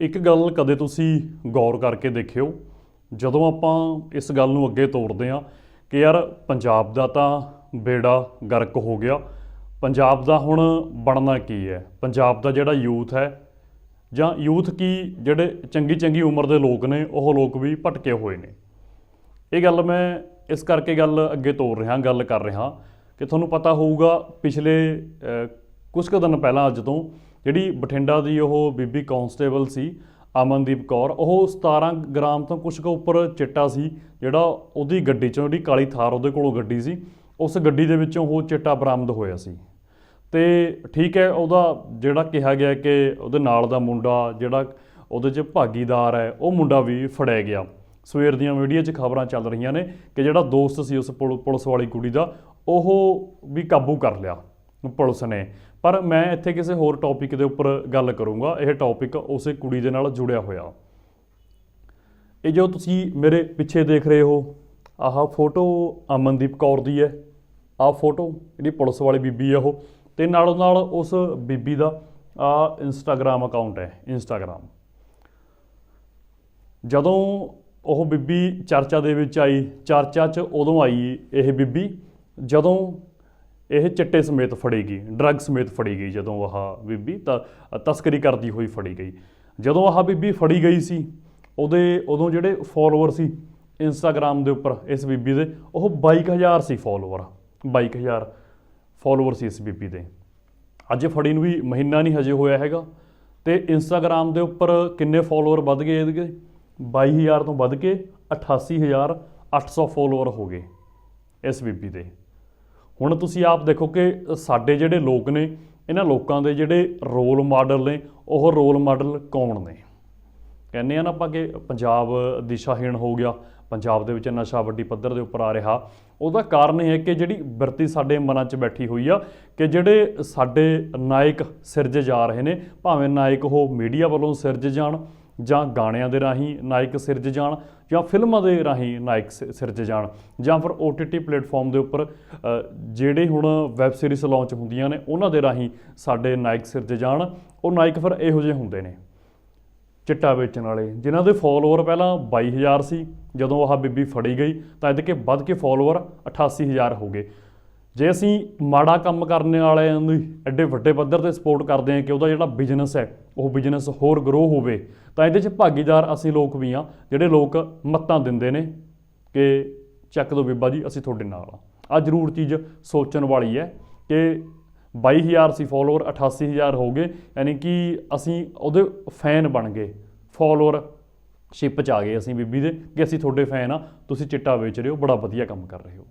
ਇੱਕ ਗੱਲ ਕਦੇ ਤੁਸੀਂ ਗੌਰ ਕਰਕੇ ਦੇਖਿਓ ਜਦੋਂ ਆਪਾਂ ਇਸ ਗੱਲ ਨੂੰ ਅੱਗੇ ਤੋਰਦੇ ਹਾਂ ਕਿ ਯਾਰ ਪੰਜਾਬ ਦਾ ਤਾਂ ਬੇੜਾ ਗਰਕ ਹੋ ਗਿਆ ਪੰਜਾਬ ਦਾ ਹੁਣ ਬਣਨਾ ਕੀ ਹੈ? ਪੰਜਾਬ ਦਾ ਜਿਹੜਾ ਯੂਥ ਹੈ ਜਾਂ ਯੂਥ ਕੀ ਜਿਹੜੇ ਚੰਗੀ ਚੰਗੀ ਉਮਰ ਦੇ ਲੋਕ ਨੇ ਉਹ ਲੋਕ ਵੀ ਭਟਕੇ ਹੋਏ ਨੇ। ਇਹ ਗੱਲ ਮੈਂ ਇਸ ਕਰਕੇ ਗੱਲ ਅੱਗੇ ਤੋਰ ਰਿਹਾ ਗੱਲ ਕਰ ਰਿਹਾ ਕਿ ਤੁਹਾਨੂੰ ਪਤਾ ਹੋਊਗਾ ਪਿਛਲੇ ਅ, ਕੁਝ ਕੁ ਦਿਨ ਪਹਿਲਾਂ ਅੱਜ ਤੋਂ ਜਿਹੜੀ ਬਠਿੰਡਾ ਦੀ ਉਹ ਬੀਬੀ ਕਾਂਸਟੇਬਲ ਸੀ, ਅਮਨਦੀਪ ਕੌਰ, ਉਹ 17 ਗ੍ਰਾਮ ਤੋਂ ਕੁਝ ਕੁ ਉੱਪਰ ਚਿੱਟਾ ਸੀ, ਜਿਹੜਾ ਉਹਦੀ ਗੱਡੀ ਚੋਂ, ਜਿਹੜੀ ਕਾਲੀ ਥਾਰ ਉਹਦੇ ਕੋਲੋਂ ਗੱਡੀ ਸੀ, ਉਸ ਗੱਡੀ ਦੇ ਵਿੱਚੋਂ ਉਹ ਚਿੱਟਾ ਬਰਾਮਦ ਹੋਇਆ ਸੀ। ਤੇ ਠੀਕ ਹੈ, ਉਹਦਾ ਜਿਹੜਾ ਕਿਹਾ ਗਿਆ ਕਿ ਉਹਦੇ ਨਾਲ ਦਾ ਮੁੰਡਾ, ਜਿਹੜਾ ਉਹਦੇ 'ਚ ਭਾਗੀਦਾਰ ਹੈ, ਉਹ ਮੁੰਡਾ ਵੀ ਫੜਿਆ ਗਿਆ। ਸਵੇਰ ਦੀਆਂ ਮੀਡੀਆ 'ਚ ਖਬਰਾਂ ਚੱਲ ਰਹੀਆਂ ਨੇ ਕਿ ਜਿਹੜਾ ਦੋਸਤ ਸੀ ਉਸ ਪੁਲ- ਪੁਲਿਸ ਵਾਲੀ ਕੁੜੀ ਦਾ, ਉਹ ਵੀ ਕਾਬੂ ਕਰ ਲਿਆ। ਪੁਲਿਸ ਨੇ। ਪਰ ਮੈਂ ਇੱਥੇ ਕਿਸੇ ਹੋਰ ਟੌਪਿਕ ਦੇ ਉੱਪਰ ਗੱਲ ਕਰੂੰਗਾ। ਇਹ ਟੌਪਿਕ ਉਸੇ ਕੁੜੀ ਦੇ ਨਾਲ ਜੁੜਿਆ ਹੋਇਆ। ਇਹ ਜੋ ਤੁਸੀਂ ਮੇਰੇ ਪਿੱਛੇ ਦੇਖ ਰਹੇ ਹੋ, ਆਹ ਫੋਟੋ ਅਮਨਦੀਪ ਕੌਰ ਦੀ ਹੈ। ਆਹ ਫੋਟੋ ਜਿਹੜੀ ਪੁਲਿਸ ਵਾਲੀ ਬੀਬੀ ਹੈ ਉਹ। ਤੇ ਨਾਲੋਂ ਨਾਲ ਉਸ ਬੀਬੀ ਦਾ ਆ ਇੰਸਟਾਗ੍ਰam ਅਕਾਊਂਟ ਹੈ ਇੰਸਟਾਗ੍ਰam ਜਦੋਂ ਉਹ ਬੀਬੀ ਚਰਚਾ ਦੇ ਵਿੱਚ ਆਈ, ਚਰਚਾ 'ਚ ਉਦੋਂ ਆਈ ਇਹ ਬੀਬੀ। ਜਦੋਂ ਇਹ ਚਿੱਟੇ ਸਮੇਤ ਫੜੀ ਗਈ, ਡਰੱਗ ਸਮੇਤ ਫੜੀ ਗਈ ਜਦੋਂ ਆਹ ਬੀਬੀ ਤਾਂ, ਤਸਕਰੀ ਕਰਦੀ ਹੋਈ ਫੜੀ ਗਈ। ਜਦੋਂ ਆਹ ਬੀਬੀ ਫੜੀ ਗਈ ਸੀ, ਉਹਦੇ, ਉਦੋਂ ਜਿਹੜੇ ਫਾਲੋਅਰ ਸੀ ਇੰਸਟਾਗ੍ਰam ਦੇ ਉੱਪਰ ਇਸ ਬੀਬੀ ਦੇ, ਉਹ 22000 ਸੀ ਫਾਲੋਅਰ 22000 ਫਾਲੋਅਰ ਸੀ ਇਸ ਬੀਬੀ ਦੇ। ਅੱਜ ਫੜੀ ਨੂੰ ਵੀ ਮਹੀਨਾ ਨਹੀਂ ਹਜੇ ਹੋਇਆ ਹੈਗਾ ਤੇ ਇੰਸਟਾਗ੍ਰam ਦੇ ਉੱਪਰ ਕਿੰਨੇ ਫਾਲੋਅਰ ਵੱਧ ਗਏ ਇਹਦੇ 22000 ਤੋਂ ਵੱਧ ਕੇ 88800 ਫਾਲੋਅਰ ਹੋ ਗਏ ਇਸ ਬੀਬੀ ਦੇ। ਹੁਣ ਤੁਸੀਂ ਆਪ ਦੇਖੋ ਕਿ ਸਾਡੇ ਜਿਹੜੇ ਲੋਕ ਨੇ, ਇਹਨਾਂ ਲੋਕਾਂ ਦੇ ਜਿਹੜੇ ਰੋਲ ਮਾਡਲ ਨੇ, ਉਹ ਰੋਲ ਮਾਡਲ ਕੌਣ ਨੇ? ਕਹਿੰਦੇ ਆ ਨਾ ਆਪਾਂ ਕਿ ਪੰਜਾਬ ਦਿਸ਼ਾਹੀਣ ਹੋ ਗਿਆ, ਪੰਜਾਬ ਦੇ ਵਿੱਚ ਨਸ਼ਾ ਵੱਡੀ ਪੱਧਰ ਦੇ ਉੱਪਰ ਆ ਰਿਹਾ। ਉਹਦਾ ਕਾਰਨ ਇਹ ਹੈ ਕਿ ਜਿਹੜੀ ਬਿਰਤੀ ਸਾਡੇ ਮਨਾਂ 'ਚ ਬੈਠੀ ਹੋਈ ਆ, ਕਿ ਜਿਹੜੇ ਸਾਡੇ ਨਾਇਕ ਸਿਰਜੇ ਜਾ ਰਹੇ ਨੇ, ਭਾਵੇਂ ਨਾਇਕ ਉਹ ਮੀਡੀਆ ਵੱਲੋਂ ਸਿਰਜੇ ਜਾਣ ਜਾਂ ਗਾਣਿਆਂ ਦੇ ਰਾਹੀਂ ਨਾਇਕ ਸਿਰਜ ਜਾਣ ਜਾਂ ਫਿਲਮਾਂ ਦੇ ਰਾਹੀਂ ਨਾਇਕ ਸਿ- ਸਿਰਜ ਜਾਣ ਜਾਂ ਫਿਰ OTT ਪਲੇਟਫਾਰਮ ਦੇ ਉੱਪਰ ਜਿਹੜੇ ਹੁਣ ਵੈਬ ਸੀਰੀਜ਼ ਲਾਂਚ ਹੁੰਦੀਆਂ ਨੇ, ਉਹਨਾਂ ਦੇ ਰਾਹੀਂ ਸਾਡੇ ਨਾਇਕ ਸਿਰਜ ਜਾਣ। ਉਹ ਨਾਇਕ ਫਿਰ ਇਹੋ ਜਿਹੇ ਹੁੰਦੇ ਨੇ। ਚਿੱਟਾ ਵੇਚਣ ਵਾਲੇ, ਜਿਨ੍ਹਾਂ ਦੇ ਫਾਲੋਅਰ ਪਹਿਲਾਂ 22000 ਸੀ, ਜਦੋਂ ਆਹ ਬੀਬੀ ਫੜੀ ਗਈ, ਤਾਂ ਇਹਦੇ ਕੇ ਵੱਧ ਕੇ ਫਾਲੋਅਰ 88000 ਹੋ ਗਏ। ਜੇ ਅਸੀਂ ਮਾੜਾ ਕੰਮ ਕਰਨ ਵਾਲਿਆਂ ਨੂੰ ਐਡੇ ਵੱਡੇ ਪੱਧਰ ਤੇ ਸਪੋਰਟ ਕਰਦੇ ਹਾਂ ਕਿ ਉਹਦਾ ਜਿਹੜਾ ਬਿਜ਼ਨਸ ਹੈ, ਉਹ ਬਿਜ਼ਨਸ ਹੋਰ ਗਰੋ ਹੋਵੇ, ਤਾਂ ਇਹਦੇ 'ਚ ਭਾਗੀਦਾਰ ਅਸੀਂ ਲੋਕ ਵੀ ਆ ਜਿਹੜੇ ਲੋਕ ਮੱਤਾਂ ਦਿੰਦੇ ਨੇ ਕਿ ਚੱਕ ਦੋ ਬੀਬਾ ਜੀ, ਅਸੀਂ ਤੁਹਾਡੇ ਨਾਲ ਆ ਆ ਜ਼ਰੂਰ ਚੀਜ਼ ਸੋਚਣ ਵਾਲੀ ਹੈ ਕਿ 22000 ਸੀ ਫਾਲੋਅਰ 88000 ਹੋ ਗਏ, ਯਾਨੀ ਕਿ ਅਸੀਂ ਉਹਦੇ ਫੈਨ ਬਣ ਗਏ ਫਾਲੋਅਰ ਸ਼ਿਪ ਚ ਆ ਗਏ ਅਸੀਂ ਬੀਬੀ ਦੇ, ਕਿ ਅਸੀਂ ਤੁਹਾਡੇ ਫੈਨ ਆ ਤੁਸੀਂ ਚਿੱਟਾ ਵੇਚ ਰਹੇ ਹੋ, ਬੜਾ ਵਧੀਆ ਕੰਮ ਕਰ ਰਹੇ ਹੋ।